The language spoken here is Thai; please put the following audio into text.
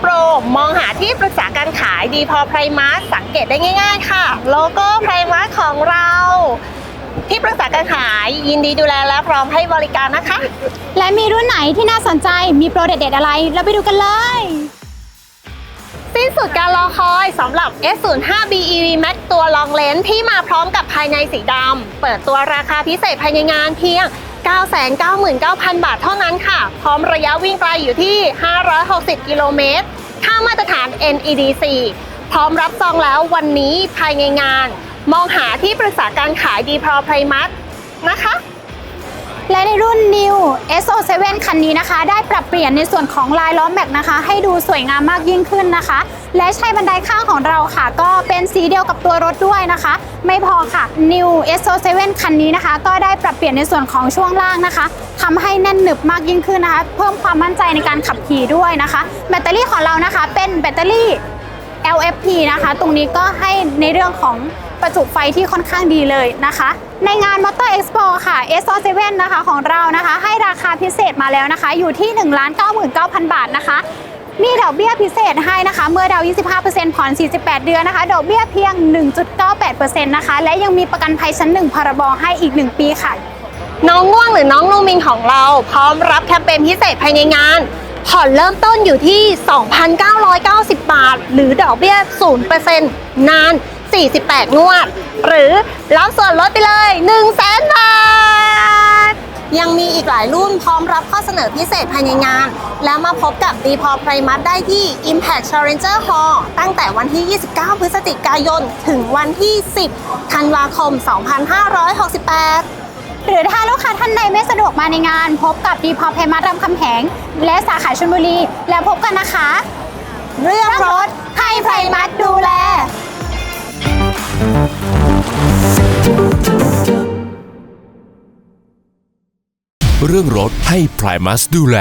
โปรมองหาที่ปรึกษาการขายดีพอไพรมาสสังเกตได้ง่าย ๆ ค่ะ โลโก้ไพรมาสของเรา ที่ปรึกษาการขายยินดีดูแลและพร้อมให้บริการนะคะ และมีรุ่นไหนที่น่าสนใจมีโปรเด็ดๆอะไร เราไปดูกันเลย สิ้นสุดการรอคอยสำหรับ S05 BEV Max ตัวลองเลนที่มาพร้อมกับภายในสีดำเปิดตัวราคาพิเศษภายในงานเพียง 999,000 บาทเท่านั้นค่ะ พร้อมระยะวิ่งไกลอยู่ที่ 560 กิโลเมตรค่ามาตรฐาน NEDC พร้อมรับซองแล้ววันนี้ภายในงาน มองหาที่ปรึกษาการขายดีพอไพรมัสนะคะ และในรุ่น New SO7 คันนี้นะคะ ได้ปรับเปลี่ยนในส่วนของลายล้อแม็กนะคะ ให้ดูสวยงามมากยิ่งขึ้นนะคะ และใช้บันไดข้างของเราค่ะ ก็เป็นสีเดียวกับตัวรถด้วยนะคะ ไม่พอค่ะ New SO7 คันนี้นะคะ ก็ได้ปรับเปลี่ยนในส่วนของช่วงล่างนะคะทำให้แน่นหนึบมากยิ่งขึ้นนะคะ เพิ่มความมั่นใจในการขับขี่ด้วยนะคะ แบตเตอรี่ของเรานะคะ เป็นแบตเตอรี่ LFP นะคะ ตรงนี้ก็ให้ในเรื่องของประจุไฟที่ค่อนข้างดีเลยนะคะ ในงาน Motor Expo ค่ะ S7 นะคะของเรานะคะ ให้ราคาพิเศษมาแล้วนะคะ อยู่ที่ 1 99,000 บาทนะคะ มีดอกเบี้ยพิเศษให้นะคะ เมื่อดาวน์25%ผ่อน 48 เดือนนะคะ ดอกเบี้ยเพียง 1.98%นะคะ และยังมีประกันภัยชั้น 1 พรบให้อีก 1 ปีค่ะ น้องง่วงหรือน้องลูมินของเรา พร้อมรับแคมเปญพิเศษภายในงาน ผ่อนเริ่มต้นอยู่ที่ 2,990 บาท หรือดอกเบี้ย 0%นาน 48 งวด หรือรับส่วนลดไปเลย 1 0 0 0 0แสนบาท ยังมีอีกหลายรุ่นพร้อมรับข้อเสนอพิเศษภายในงาน แล้วมาพบกับดีพอไพรมัสได้ที่ Impact Challenger Hall ตั้งแต่วันที่ 29 พฤศจิกายน ถึงวันที่ 10 ธันวาคม 2568 หรือถ้าลูกค้าท่านใดไม่สะดวกมาในงาน พบกับดีพอเพมัตรำคำแหง และสาขาชลบุรี แล้วพบกันนะคะ เรื่องรถให้ไพรมัสดูแลเรื่องรถให้ไพรมัสดูแล